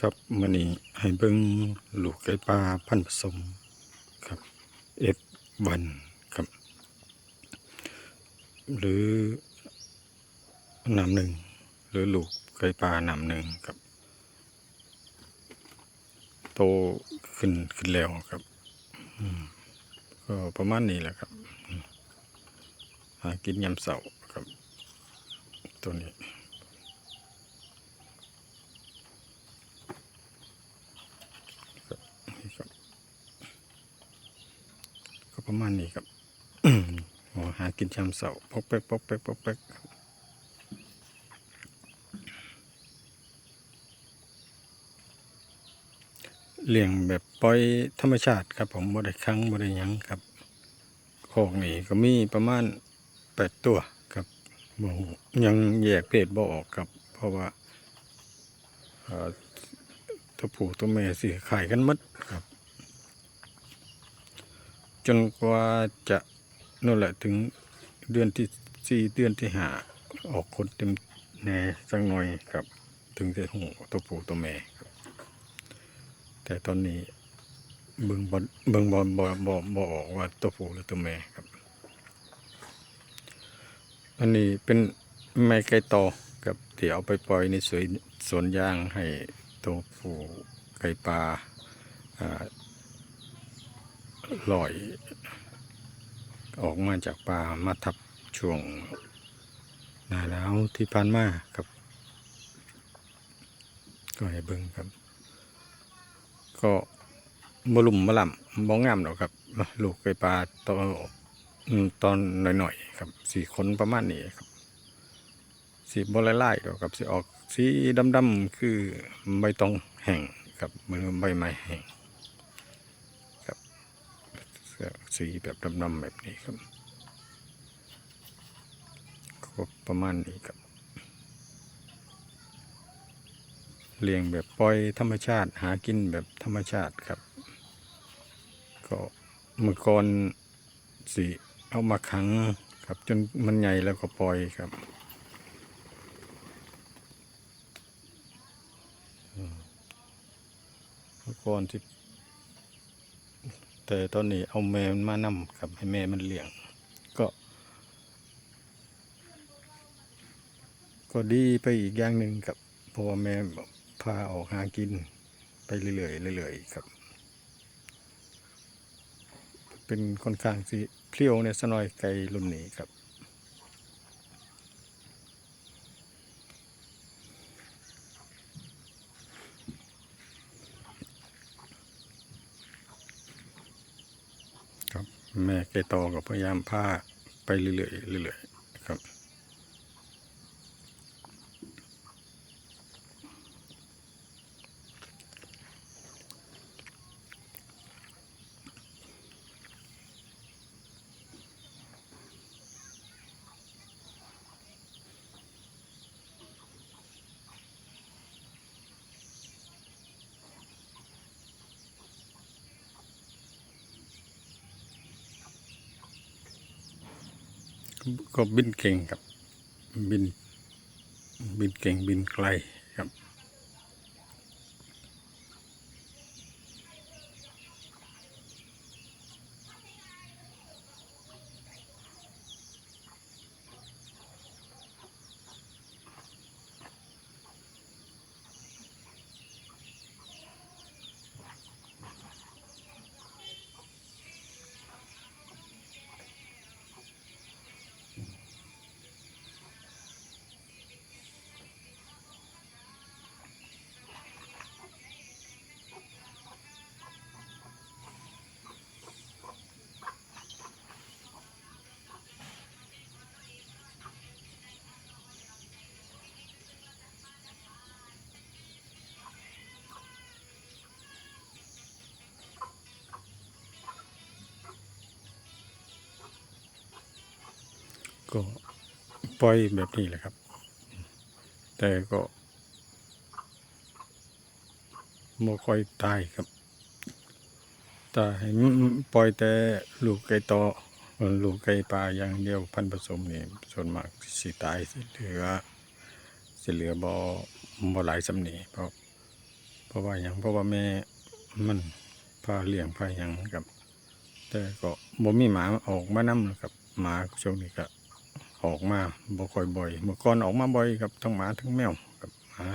ครับมันนี้ให้เบิ่งลูกไก่ปลาพันผสมครับเอฟวันครับ หรือน้ำหนึ่งหรือลูกไก่ปลานำหนึ่งครับ โตขึ้นขึ้นแล้วครับก็ประมาณนี้แหละครับ หากินยำเสาครับ ตัวนี้ครับก็ ประมาณนี้ครับหัวหากินชามเสาปอกแป๊กปอกแป๊กปอกแป๊กเลี้ยงแบบปล่อยธรรมชาติครับผมบ่ได้ครั้งบ่ได้ยังครับคอกนี่ก็มีประมาณแปดตัวครับบ่ยังแยกเพศบ่ออกครับ เพราะว่าตัวผู้ตัวแม่สิขายกันหมดครับ จนกว่าจะนั่นแหละถึงเดือนที่สี่เดือนที่ห้าออกคนเต็มแน่สักหน่อยครับ ถึงจะหูตัวผู้ตัวแม่ครับ แต่ตอนนี้เบิ่งบอลเบิ่งบอลบอบอบออกว่าตัวผู้หรือตัวแม่ครับ อันนี้เป็นแม่ไก่ต่อกับที่เอาไปปล่อยในสวนสวนยางให้ตัวผู้ไก่ปลาอ่า ลอย ออกมาจากป่ามาทับช่วงหน้าหนาวที่ผ่านมาครับ ก็ให้เบิ่งครับ ก็มลุ่มมะล่ำบ้องงามหรอกครับ ลูกไก่ปลาตอนตอนหน่อยๆครับสี่คนประมาณนี้ครับสีบอลไล่ๆดอกครับสีออกสีดำๆคือใบตองแห้งครับมือใบไม้แห้ง สีแบบดำๆแบบนี้ครับก็ประมาณนี้ครับ เลี้ยงแบบปล่อยธรรมชาติหากินแบบธรรมชาติครับ ก็เมื่อก่อนสีเอามาขังครับจนมันใหญ่แล้วก็ปล่อยครับเมื่อก่อนที่ แต่ตอนนี้เอาแม่มันมานำครับให้แม่มันเลี้ยง ก็ ก็ดีไปอีกอย่างหนึ่งครับเพราะว่าแม่พาออกหากินไปเรื่อยๆเรื่อยๆครับ เป็นค่อนข้างสิเพลี้ยวเนี่ยสนอยไก่รุ่นนี้ครับ ครับ แม่แก่ตอกับพยายามพาไปเรื่อยๆเรื่อยๆครับ ก็บินเก่งครับ บิน บินเก่งบินไกลครับ ก็ปล่อยแบบนี้แหละครับ แต่ก็ไม่ค่อยตายครับแต่ให้มันปล่อยแต่ลูกไก่ต่อลูกไก่ปลาอย่างเดียวพันผสมนี่ส่วนมากสิตายสิเหลือสิเหลือบ่บ่หลายสำนีเพราะเพราะว่าอย่างเพราะว่าแม่มันพาเลี้ยงพาหยังครับ แต่ก็บ่มีหมาออกมานำครับหมาช่วงนี้ก็ ออกมาบ่ค่อยบ่อย เมื่อก่อนออกมาบ่อยครับทั้งหมาทั้งแมวกับหมา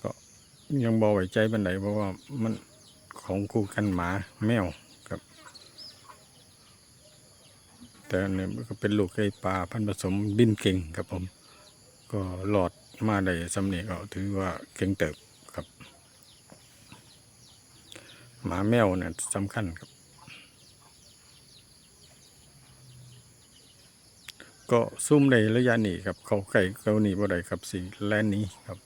ก็ยังบ่ไว้ใจปานใดเพราะว่ามันของคู่กันหมาแมวครับ แต่อันนี้มันก็เป็นลูกไก่ปลาพันผสมบินเก่งครับผม ก็หลอดมาได้สำเนียก็ถือว่าเก่งเติบครับ หมาแมวเนี่ยสำคัญครับ ก็ซุ่มในระยะนี้ครับ เขาไก่เขาหนีบ่ได้ครับสีแลนนี้ครับ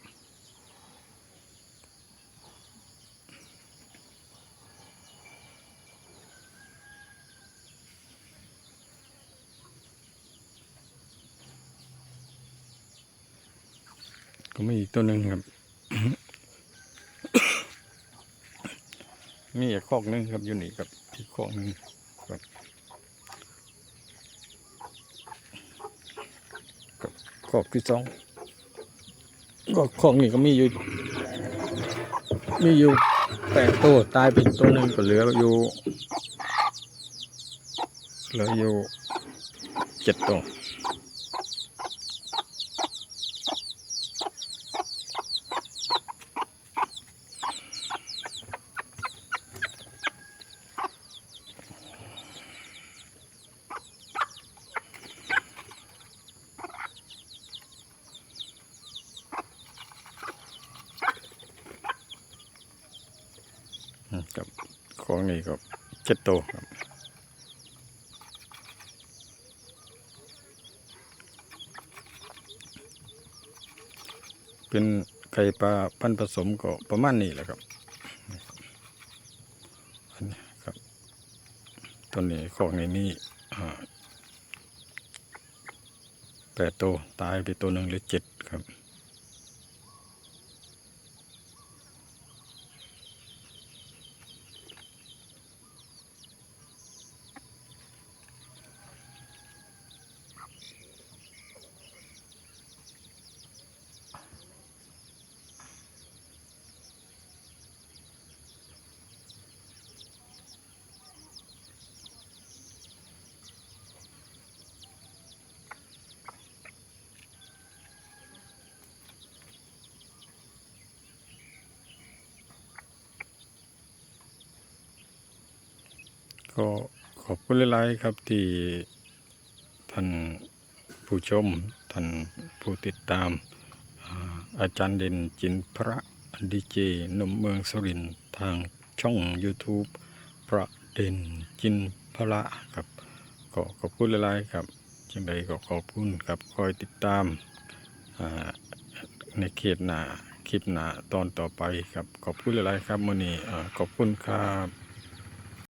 ก็มีอีกตัวหนึ่งครับ มีอีกคอกหนึงครับอยู่นี่ครับอีกคอกหนึงครับ ขอบคอที่สองก็ของนี่ก็มีอยู่ มีอยู่แปดตัวตายไปตัวหนึ่งก็เหลืออยู่เหลืออยู่เจ็ดตัว กับของนี่ก็เจ็ดโตวครับเป็นไก่ปลาพันผสมก็ประมาณนี้แหละครับอันนี้ครับตัวนี้ของในนี้อ่แปดตัวตายไปตัวหนึ่งหรือเจ็ดครับ ก็ขอบคุณหลายๆครับที่ท่านผู้ชมท่านผู้ติดตามอาจารย์เด่นจินพระดีเจหนุ่มเมืองสุรินทางช่อง YouTube พระเด่นจินพระครับก็ขอบคุณหลายๆครับจังใดก็ขอบคุณครับคอยติดตามในเขตหน้าคลิปหน้าตอนต่อไปครับขอบคุณหลายๆครับมื้อนี้อ่ขอบคุณครับ